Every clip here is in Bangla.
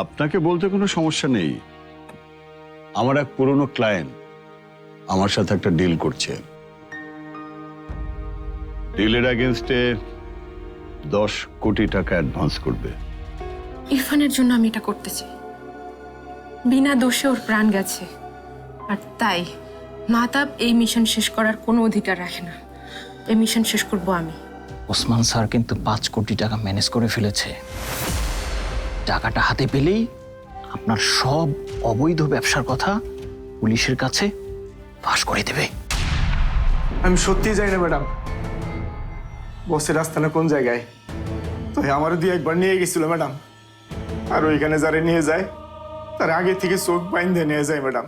আপনাকে বলতে কোনো সমস্যা নেই। আমার এক পুরনো ক্লায়েন্ট আমার সাথে একটা ডিল করছে। ডিলের অ্যাগেনস্টে দশ কোটি টাকা অ্যাডভান্স করবে। ইরফানের জন্য আমি এটা করতে চাই বিনা দোষে ওর প্রাণ গেছে। আর তাই মাতাব এই মিশন শেষ করার কোনো অধিকার রাখে না। এই মিশন শেষ করব আমি। ওসমান স্যার কিন্তু পাঁচ কোটি টাকা ম্যানেজ করে ফেলেছে। টাকাটা হাতে পেলেই আপনার সব অবৈধ ব্যবসার কথা পুলিশের কাছে ফাঁস করে দেবে। আমি সত্যি যাই না, ম্যাডাম। বসের আস্তানা কোন জায়গায়? তো আমারও দিয়ে একবার নিয়ে গেছিল, ম্যাডাম। আর ওইখানে যারা নিয়ে যায়, তার আগে থেকে চোখ বাইন্ধে নিয়ে যায়, ম্যাডাম।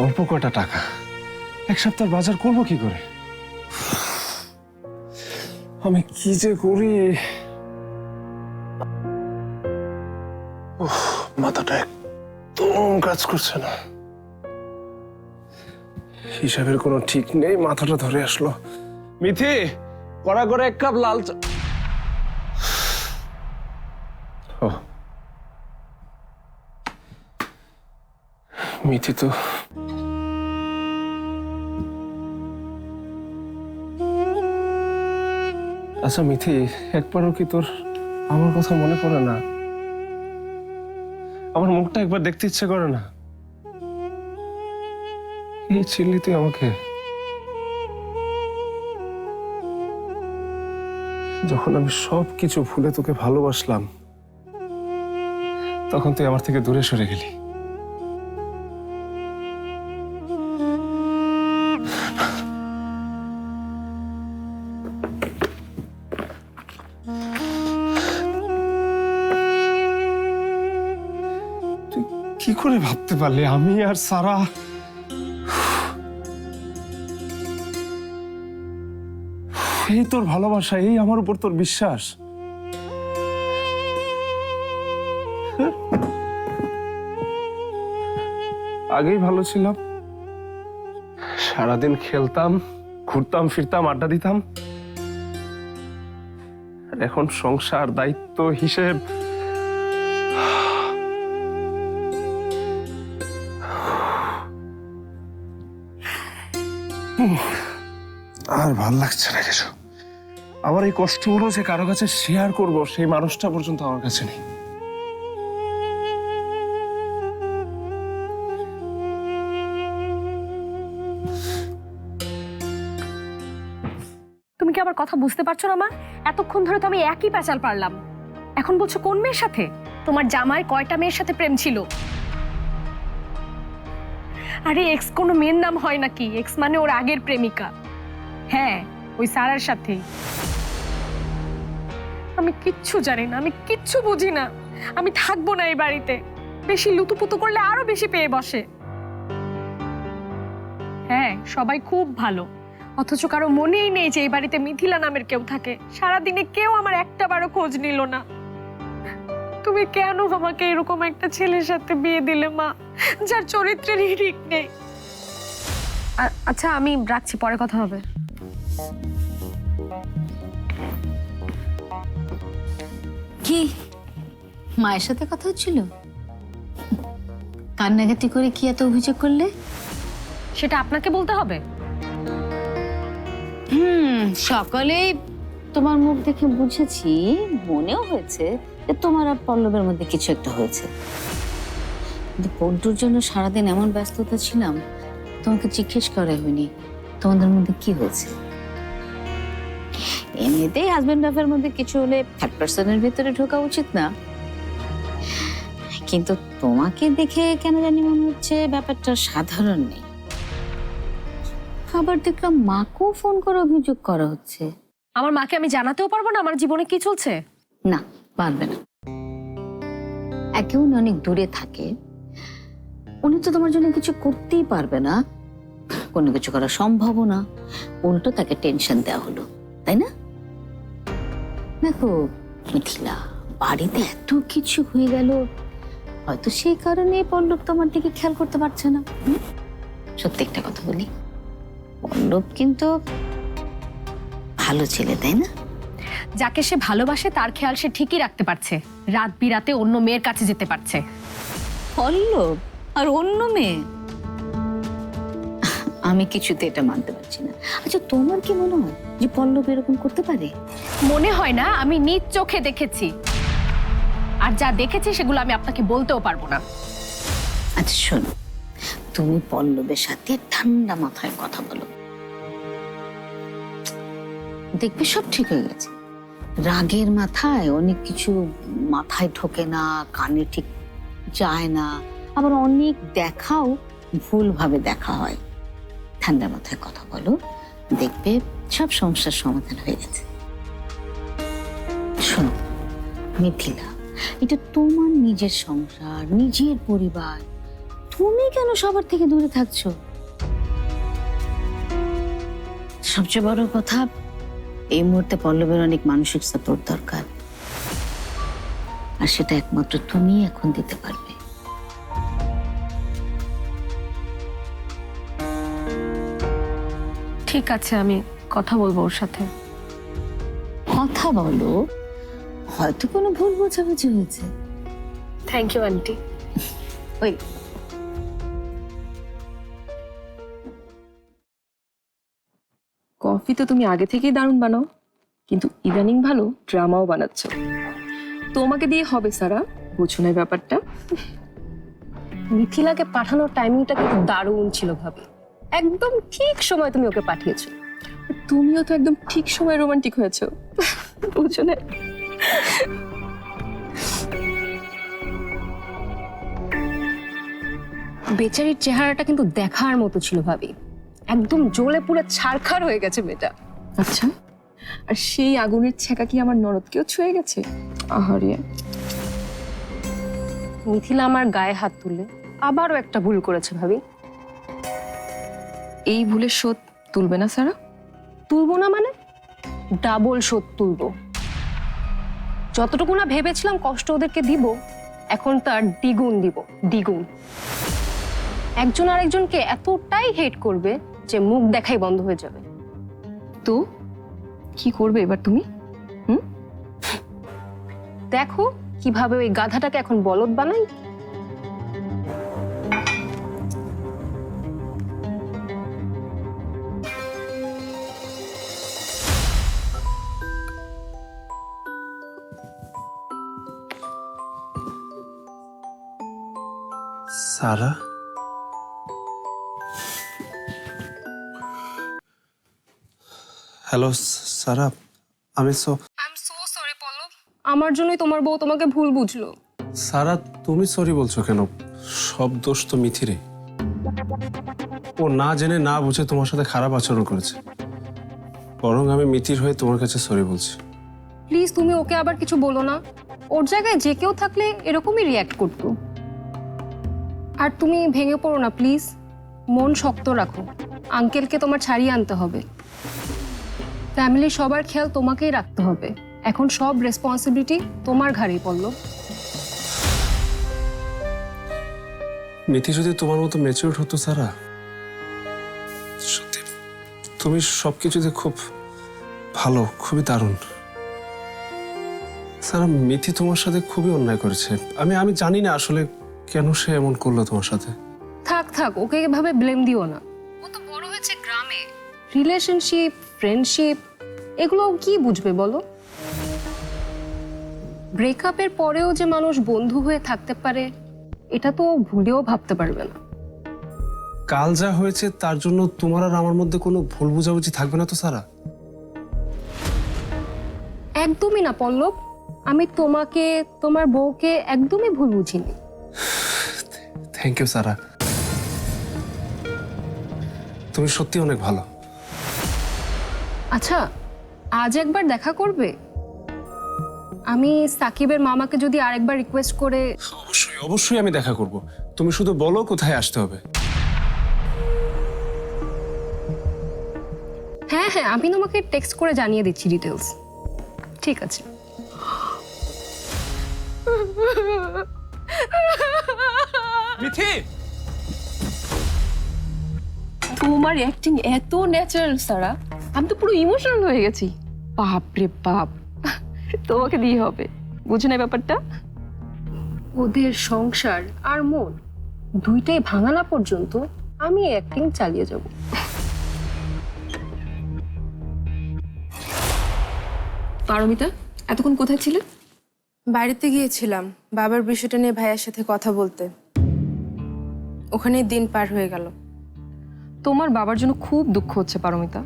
অল্প কটা টাকা। এক সপ্তাহ বাজার করব কি করে? আমি কি যে করি? মাথাটা একদম কাজ করছে না। হিসাবের কোনো ঠিক নেই, মাথাটা ধরে আসলো। মিথি, কড়া করে এক কাপ লাল চা মিথি তো আচ্ছা মিথি, একবারও কি তোর আমার কথা মনে পড়ে না? আমার মুখটা একবার দেখতে ইচ্ছে করে না। এই চিল্লি তুই আমাকে? যখন আমি সব কিছু ভুলে তোকে ভালোবাসলাম, তখন তুই আমার থেকে দূরে সরে গেলি। পারলি আমি আর সারা। এই তোর ভালোবাসা, এই আমার উপর তোর বিশ্বাস। আগেই ভালো ছিলাম। সারাদিন খেলতাম, ঘুরতাম, ফিরতাম, আড্ডা দিতাম। এখন সংসার, দায়িত্ব, হিসেব আর ভালো লাগছে না কিছু। আমার এই কষ্টগুলো যে কারও কাছে শেয়ার করব, সেই মানুষটা পর্যন্ত আমার কাছে নেই। তুমি কি আমার কথা বুঝতে পারছ না, মা? এতক্ষণ ধরে তো আমি একই প্যাচাল পারলাম। এখন বলছো কোন মেয়ের সাথে? তোমার জামাই কয়টা মেয়ের সাথে প্রেম ছিল? আরে এক্স কোনো মেয়ের নাম হয় নাকি? এক্স মানে ওর আগের প্রেমিকা। হ্যাঁ ওই সারার সাথে। আমি কিচ্ছু জানি না, আমি কিচ্ছু বুঝি না। আমি থাকব না এই বাড়িতে। বেশি লুতুপুতু করলে আরও বেশি পেয়ে বসে। হ্যাঁ সবাই খুব ভালো। অথচ কারও মনেই নেই যে এই বাড়িতে মিথিলা নামের কেউ থাকে। সারাদিনে কেউ আমার একটা বারও খোঁজ নিল না। তুমি কেন আমাকে এরকম একটা ছেলের সাথে বিয়ে দিলে, মা? যার চরিত্রের ঠিক নেই। আচ্ছা আমি রাখছি পরে কথা হবে। কি? মায়ের সাথে কথা হচ্ছিল? কান্নাকাটি করে কি এত অভিযোগ করলে? সেটা আপনাকে বলতে হবে? হুম সকালেই তোমার মুখ দেখে বুঝেছি মনেও হয়েছে যে তোমার আর পল্লবের মধ্যে কিছু একটা হয়েছে। কিন্তু পন্টুর জন্য সারাদিন এমন ব্যস্ততা ছিলাম তোমাকে জিজ্ঞেস করা হয়নি। তোমাদের মধ্যে কি হয়েছে? এমনিতেই হাজবেন্ড ওয়াইফের মধ্যে কিছু হলে থার্ড পার্সনের ভেতরে ঢোকা উচিত না। কিন্তু তোমাকে দেখে কেন জানি মনে হচ্ছে ব্যাপারটা সাধারণ নেই। আবার দেখলাম মাকেও ফোন করে অভিযোগ করা হচ্ছে। আমার মাকে আমি জানাতেও পারব না? আমার জীবনে কি চলছে? না পারবে না। একে অনেক দূরে থাকে। উনি তো তোমার জন্য কিছু করতেই পারবে না। কোনো কিছু করা সম্ভব না। উল্টো তাকে টেনশন দেওয়া হলো তাই না? দেখো মিথিলা বাড়িতে এত কিছু হয়ে গেল হয়তো সেই কারণে পল্লব তোমার দিকে খেয়াল করতে পারছে না? সত্যি একটা কথা বলি পল্লব কিন্তু ভালো ছেলে তাই না? যাকে সে ভালোবাসে তার খেয়াল সে ঠিকই রাখতে পারছে। রাত বিরাতে অন্য মেয়ের কাছে যেতে পারছে। পল্লব? আর অন্য মেয়ে? আমি কিছুতে এটা মানতে পারছি না। আচ্ছা তোমার কি মনে হয় যে পল্লব এরকম করতে পারে? মনে হয় না আমি নিজ চোখে দেখেছি। আর যা দেখেছি সেগুলো আমি আপনাকে বলতেও পারব না। আচ্ছা শোনো। তুমি পল্লবের সাথে ঠান্ডা মাথায় কথা বলো। দেখবে সব ঠিক হয়ে গেছে। রাগের মাথায় অনেক কিছু মাথায় ঢোকে না কানে ঠিক যায় না। আবার অনেক দেখাও ভুলভাবে দেখা হয়। ঠান্ডা মাথায় কথা বলো, দেখবে সব সমস্যার সমাধান হয়ে গেছে। শোনো, মিথিলা, এটা তোমার নিজের সংসার, নিজের পরিবার। তুমি কেন সবার থেকে দূরে থাকছো? সবচেয়ে বড় কথা, এই মুহূর্তে পল্লবের অনেক মানসিক সাপোর্ট দরকার। আর সেটা একমাত্র তুমি এখন দিতে পারবে। ঠিক আছে আমি কথা বলব ওর সাথে। কথা বলো। হয়তো কোনো ভুল বোঝাবুঝি হয়েছে। Thank you aunty. ওই। কফি তো তুমি আগে থেকেই দারুণ বানাও। কিন্তু ইদানিং ভালো ড্রামাও বানাচ্ছ। তোমাকে দিয়ে হবে সারা বুঝো না ব্যাপারটা। মিথিলাকে পাঠানোর টাইমিংটা কিন্তু দারুণ ছিল ভাবি। একদম ঠিক সময় তুমি ওকে পাঠিয়েছো। তুমিও তো একদম ঠিক সময় রোমান্টিক হয়েছো। বুঝো না বেচারির চেহারাটা কিন্তু দেখার মতো ছিল ভাবি। একদম জ্বলে পুরো ছারখার হয়ে গেছে মেয়েটা। আচ্ছা আর সেই আগুনের ছেঁকা কি আমার নরদকেও ছুঁয়ে গেছে? আহারে। মিথিলা আমার গায়ে হাত তুলে আবারও একটা ভুল করেছে ভাবি। এই ভুলের শোধ তুলবে না সারা? তুলবো না মানে? ডাবল শোধ তুলবো। যতটুকু না ভেবেছিলাম কষ্ট ওদেরকে দিব এখন তার দ্বিগুণ দিব দ্বিগুণ। একজন আরেকজনকে এতটাই হেট করবে যে মুখ দেখাই বন্ধ হয়ে যাবে। তো? কি করবে এবার তুমি? দেখো কীভাবে ওই গাধাটাকে এখন বলদ বানাই। সারা হ্যালো সারা আমি সো আমার জন্যই তোমার বউ তোমাকে ভুল বুঝলো। সারা তুমি সরি বলছো কেন? সব দোষ তো মিথিরে ও না জেনে না বুঝে তোমার সাথে খারাপ আচরণ করেছে। বরং আমি মিথির হয়ে তোমার কাছে সরি বলছি। প্লিজ তুমি ওকে আবার কিছু বলো না। ওর জায়গায় যে কেউ থাকলে এরকমই রিয়্যাক্ট করতো। আর তুমি ভেঙে পড়ো না প্লিজ মন শক্ত রাখো। আঙ্কেলকে তোমার ছাড়িয়ে আনতে হবে। ফ্যামিলি সবার খেয়াল তোমাকেই রাখতে হবে। এখন সব রেসপন্সিবিলিটি তোমার ঘাড়েই পড়ল। মিথি, যদি তোমার মতো ম্যাচিউর হতো, সারা, সত্যি তুমি সবকিছুতে খুব ভালো, খুবই দারুণ। সারা, মিথি তোমার সাথে খুবই অন্যায় করেছে। আমি আমি জানি না আসলে কেন সে এমন করল তোমার সাথে? থাক থাক ওকে এভাবে ব্লেম দিও না। ও তো বড় হয়েছে গ্রামে। রিলেশনশিপ ফ্রেন্ডশিপ এগুলো কি বুঝবে বলো? ব্রেকআপের পরেও যে মানুষ বন্ধু হয়ে থাকতে পারে এটা তো ভুলেও ভাবতে পারবে না। কাল যা হয়েছে তার জন্য তোমার আর আমার মধ্যে কোনো ভুল বোঝাবুঝি থাকবে না তো সারা? একদমই না পল্লব। আমি তোমাকে তোমার বউকে একদমই ভুল বুঝিনি। থ্যাংক ইউ সারা তুমি সত্যি অনেক ভালো। আচ্ছা আজ একবার দেখা করবে? আমি সাকিবের মামাকে যদি আরেকবার রিকোয়েস্ট করে অবশ্যই অবশ্যই আমি দেখা করব। তুমি শুধু বলো কোথায় আসতে হবে। হ্যাঁ হ্যাঁ আমি তোমাকে টেক্সট করে জানিয়ে দিচ্ছি ডিটেলস ঠিক আছে। মিথি তোমার অ্যাক্টিং এত ন্যাচারাল সারা আমি তো পুরো ইমোশনাল হয়ে গেছি। বাপ রে বাপ। তোমাকে দিয়ে হবে। বুঝো না ব্যাপারটা? ওদের সংসার আর মন দুইটাই ভাঙানা পর্যন্ত আমি অ্যাক্টিং চালিয়ে যাব। পারমিতা এতক্ষণ কোথায় ছিলে? বাড়িতে গিয়েছিলাম। বাবার বিষয়টা নিয়ে ভাইয়ের সাথে কথা বলতে। ওখানেই দিন পার হয়ে গেল। তোমার বাবার জন্য খুব দুঃখ হচ্ছে পারমিতা।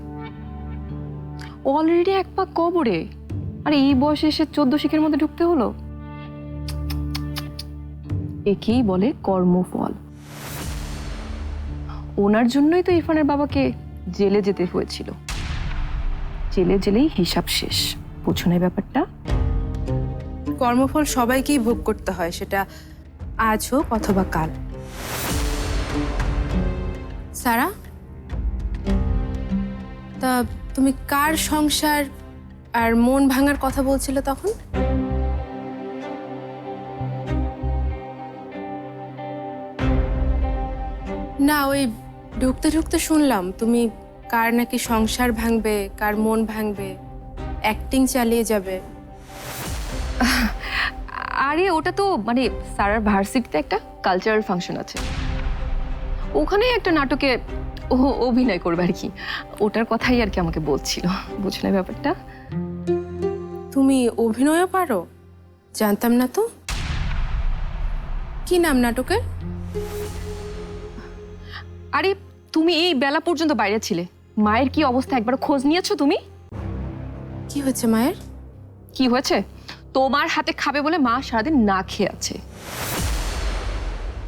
অলরেডি এক পা কবরে। আর এই বয়সে এসে চোদ্দ শিখের মধ্যে ঢুকতে হলো? একেই বলে কর্মফল। ওনার জন্যই তো ইরফানের বাবাকে জেলে যেতে হয়েছিল। জেলে জেলেই হিসাব শেষ। এই ব্যাপারটা? কর্মফল সবাইকেই ভোগ করতে হয় সেটা আজ হোক অথবা কাল। সারা? তা তুমি কার সংসার আর মন ভাঙার কথা বলছিলে তখন? না, ওই ঢুকতে ঢুকতে শুনলাম, তুমি কার নাকি সংসার ভাঙবে, কার মন ভাঙবে অ্যাক্টিং চালিয়ে যাবে। আরে, ওটা তো মানে সারার ভার্সিটিতে একটা কালচারাল ফাংশন আছে। ওখানেই একটা নাটকে ও অভিনয় করবে আর কি। ওটার কথাই আর কি আমাকে বলছিল। বুঝলে ব্যাপারটা? তুমি অভিনয়ও পারো? জানতাম না তো। কি নাম নাটকের? আরে তুমি এই বেলা পর্যন্ত বাইরে ছিলে। মায়ের কি অবস্থা? একবার খোঁজ নিয়েছো তুমি? কি হয়েছে মায়ের? কি হয়েছে? তোমার হাতে খাবে বলে মা সারাদিন না খেয়ে আছে।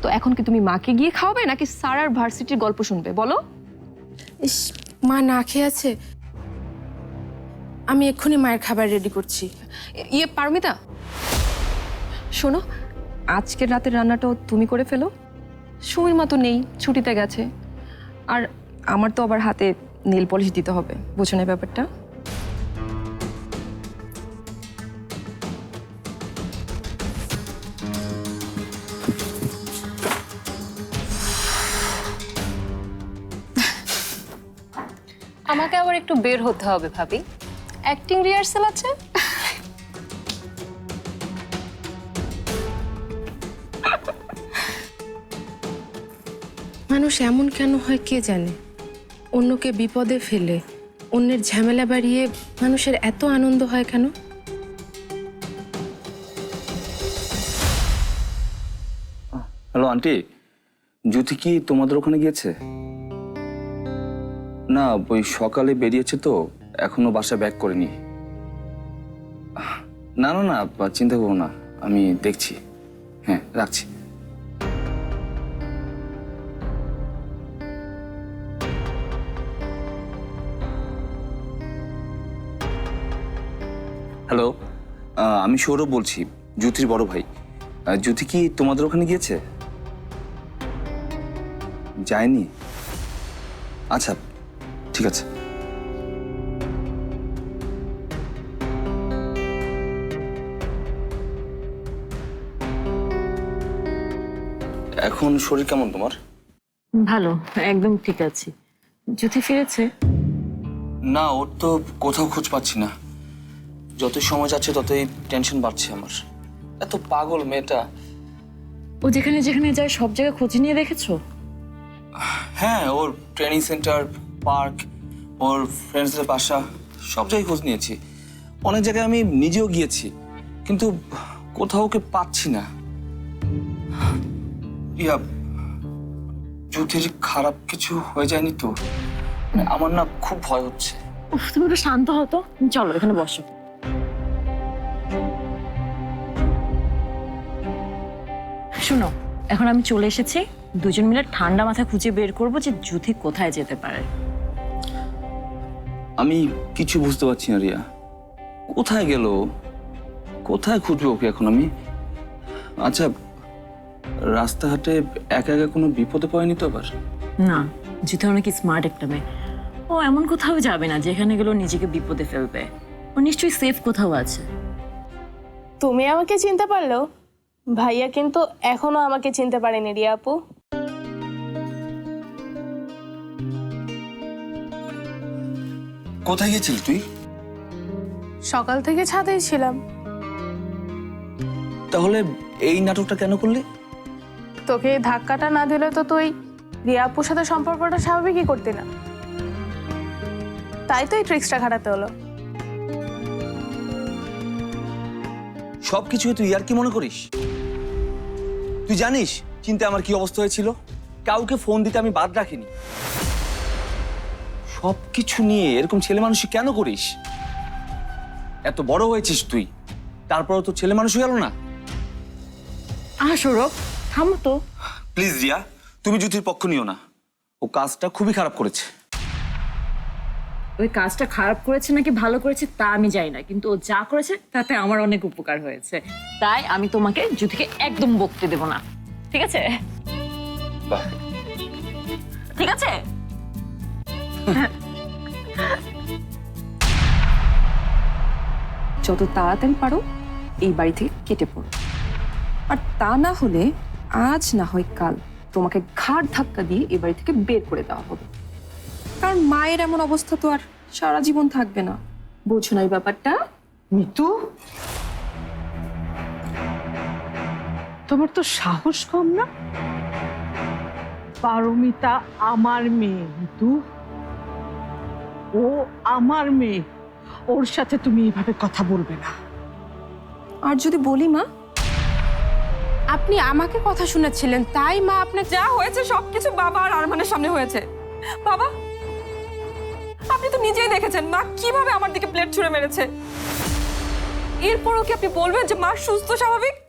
তো এখন কি তুমি মাকে গিয়ে খাওয়াবে নাকি সারার ভার্সিটির গল্প শুনবে? বলো। ইস মা না খেয়ে আছে। আমি এক্ষুনি মায়ের খাবার রেডি করছি। ইয়ে পারমিতা। শোনো আজকের রাতের রান্নাটাও তুমি করে ফেলো। সুমির মতো নেই ছুটিতে গেছে। আর আমার তো আবার হাতে নীল পলিশ দিতে হবে। বুঝো না ব্যাপারটা? একটু বের হতে হবে ভাবি। অ্যাক্টিং রিহার্সাল আছে? মানুষ এমন কেন হয় কে জানে? অন্যকে বিপদে ফেলে অন্যের ঝামেলা বাড়িয়ে মানুষের এত আনন্দ হয় কেন? Hello aunty. জ্যোতি কি তোমাদের ওখানে গিয়েছে? না, ওই সকালে বেরিয়েছে তো, এখনও বাসা ব্যাক করেনি। না না না চিন্তা করব না, আমি দেখছি। হ্যাঁ রাখছি। হ্যালো আমি সৌরভ বলছি, জ্যোতির বড় ভাই। জ্যোতি কি তোমাদের ওখানে গিয়েছে? যায়নি? আচ্ছা ঠিক আছে। এখন শরীর কেমন তোমার? ভালো একদম ঠিক আছে। জ্যোতি ফিরেছে? না ওর তো কোথাও খোঁজ পাচ্ছি না। যতই সময় যাচ্ছে ততই টেনশন বাড়ছে আমার। এত পাগল মেয়েটা। ও যেখানে যেখানে যায় সব জায়গায় খোঁজ নিয়ে দেখেছ? হ্যাঁ ওর ট্রেনিং সেন্টার পার্ক, ওর ফ্রেন্ডসদের বাসা, সব জায়গায় খোঁজ নিয়েছি। অনেক জায়গায় আমি নিজেও গিয়েছি, কিন্তু কোথাও ওকে পাচ্ছি না। ইয়া, যুদ্ধের খারাপ কিছু হয়ে যায়নি তো? মানে আমার না খুব ভয় হচ্ছে। তুমি একটু শান্ত হতো চলো, এখানে বসো। শোনো, এখন আমি চলে এসেছি। দুজন মিলে ঠান্ডা মাথা খুঁজে বের করব যে যুথি কোথায় যেতে পারে। আমি কিছু বুঝতে পারছি না রিয়া। কোথায় গেল? কোথায় খুঁজবো ওকে এখন আমি? আচ্ছা রাস্তাঘাটে একা একা কোনো বিপদে পড়েনি তো আবার? না যুথি অনেক স্মার্ট একটা মেয়ে। ও এমন কোথাও যাবে না যেখানে গেলেও নিজেকে বিপদে ফেলবে। ও নিশ্চয়ই সেফ কোথাও আছে। তুমি আমাকে চিনতে পারল ভাইয়া কিন্তু এখনও আমাকে চিনতে পারেনি রিয়া আপু। কোথায় গেছিলি তুই? সকাল থেকে ছাদেই ছিলাম। তাহলে এই নাটকটা কেন করলি? তোকে এই ধাক্কাটা না দিলে তো তুই রিয়াপুর সাথে সম্পর্কটা স্বাভাবিকই করতি না। তাই তো এই ট্রিক্সটা খাটাতে হলো। সব কিছু তুই আর কি মনে করিস? তুই জানিস চিন্তা আমার কি অবস্থা হয়েছিল? কাউকে ফোন দিতে আমি বাদ রাখিনি। সব কিছু নিয়ে এরকম ছেলে মানুষই কেন করিস? এত বড় হয়েছিস তুই। তারপরও তো ছেলে মানুষ গেল না। আহ সৌরভ থামো তো। প্লিজ রিয়া তুমি জ্যোতির পক্ষ নিও না। ও কাজটা খুবই খারাপ করেছে। ওই কাজটা খারাপ করেছে নাকি ভালো করেছে তা আমি জানি না কিন্তু ও যা করেছে তাতে আমার অনেক উপকার হয়েছে। তাই আমি তোমাকে যুথিকে একদম বকতে দেব না। ঠিক আছে? ঠিক আছে? যত তাড়াতাড়ি পারো, এই বাড়ি থেকে কেটে পড়ো। আর তা না হলে আজ না হয় কাল তোমাকে ঘাড় ধাক্কা দিয়ে এই বাড়ি থেকে বের করে দেওয়া হবে। কারণ মায়ের এমন অবস্থা তো আর সারা জীবন থাকবে না। বোঝো না এই ব্যাপারটা? মিতু? তোমার তো সাহস কম না? পারমিতা আমার মেয়ে, মিতু। ও আমার মেয়ে। ওর সাথে তুমি এভাবে কথা বলবে না। আর যদি বলি মা আপনি আমাকে কথা শুনেছিলেন তাই মা আপনার যা হয়েছে সবকিছু বাবা আর আরমানের সামনে হয়েছে। বাবা আপনি তো নিজেই দেখেছেন মা কীভাবে আমার দিকে প্লেট ছুঁড়ে মেরেছে। এরপরও কি আপনি বলবেন যে মা সুস্থ স্বাভাবিক?